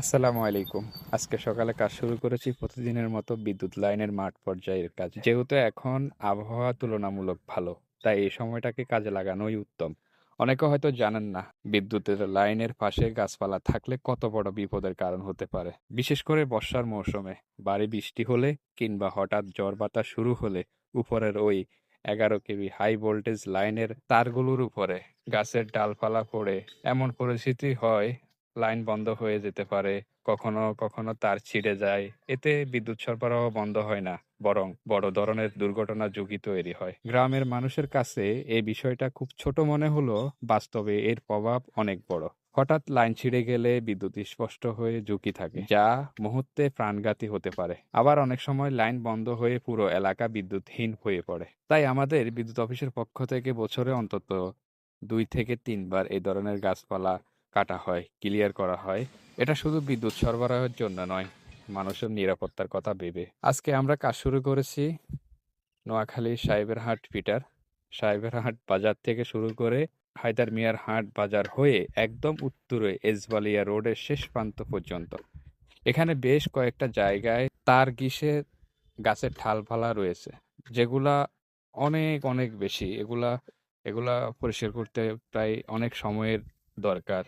আসসালামু আলাইকুম। আজকে সকালে কাজ শুরু করেছি প্রতিদিনের মতো বিদ্যুৎ লাইনের মাঠ পর্যায়ের কাজ। যেহেতু এখন আবহাওয়া তুলনামূলক ভালো, তাই এই সময়টাকে কাজে লাগানোই উত্তম। অনেকে হয়তো জানেন না, বিদ্যুতের লাইনের পাশে গাছপালা থাকলে কত বড় বিপদের কারণ হতে পারে। বিশেষ করে বর্ষার মৌসুমে বাড়ি বৃষ্টি হলে কিংবা হঠাৎ জ্বর বাতাস শুরু হলে উপরের ওই এগারো কেবি হাই ভোল্টেজ লাইনের তারগুলোর উপরে গাছের ডালপালা পড়ে এমন পরিস্থিতি হয় লাইন বন্ধ হয়ে যেতে পারে, কখনো কখনো তার ছিঁড়ে যায়। এতে বিদ্যুৎ সরবরাহ বন্ধ হয় না, বরং বড় ধরনের দুর্ঘটনা ঝুঁকি তৈরি হয়। গ্রামের মানুষের কাছে এই বিষয়টা খুব ছোট মনে হলো, বাস্তবে এর প্রভাব অনেক বড়। হঠাৎ লাইন ছিঁড়ে গেলে বিদ্যুৎ স্পষ্ট হয়ে ঝুঁকি থাকে, যা মুহূর্তে প্রাণঘাতী হতে পারে। আবার অনেক সময় লাইন বন্ধ হয়ে পুরো এলাকা বিদ্যুৎহীন হয়ে পড়ে। তাই আমাদের বিদ্যুৎ অফিসের পক্ষ থেকে বছরে অন্তত দুই থেকে তিনবার এই ধরনের গাছপালা কাটা হয় ক্লিয়ার করা হয়। এটা শুধু বিদ্যুৎ সরবরাহের জন্য নয়, মানুষের নিরাপত্তার কথা ভেবে। আজকে আমরা কাজ শুরু করেছি নোয়াখালী সাহেবের হাট পিটার। সাহেবের হাট বাজার থেকে শুরু করে হায়দার মিয়ার হাট বাজার হয়ে একদম উত্তরে এজবালিয়া রোডের শেষ প্রান্ত পর্যন্ত। এখানে বেশ কয়েকটা জায়গায় তার গিসে গাছের ঠালফালা রয়েছে, যেগুলা অনেক অনেক বেশি। এগুলা এগুলা পরিষ্কার করতে প্রায় অনেক সময়ের দরকার।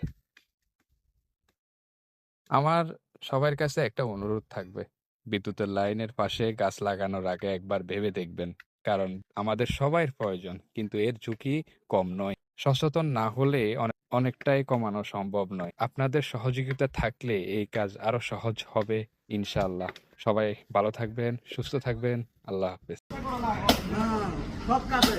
আমার সবার কাছে একটা অনুরোধ থাকবে। বিদ্যুতের লাইনের পাশে গাছ লাগানোর আগে একবার ভেবে দেখবেন, কারণ আমাদের সবাই প্রয়োজন, কিন্তু এর ঝুঁকি কম নয়। সচেতন না হলে অনেকটাই কমানো সম্ভব নয়। আপনাদের সহযোগিতা থাকলে এই কাজ আরও সহজ হবে, ইনশাআল্লাহ। সবাই ভালো থাকবেন, সুস্থ থাকবেন, আল্লাহ হাফেজ। কাজে।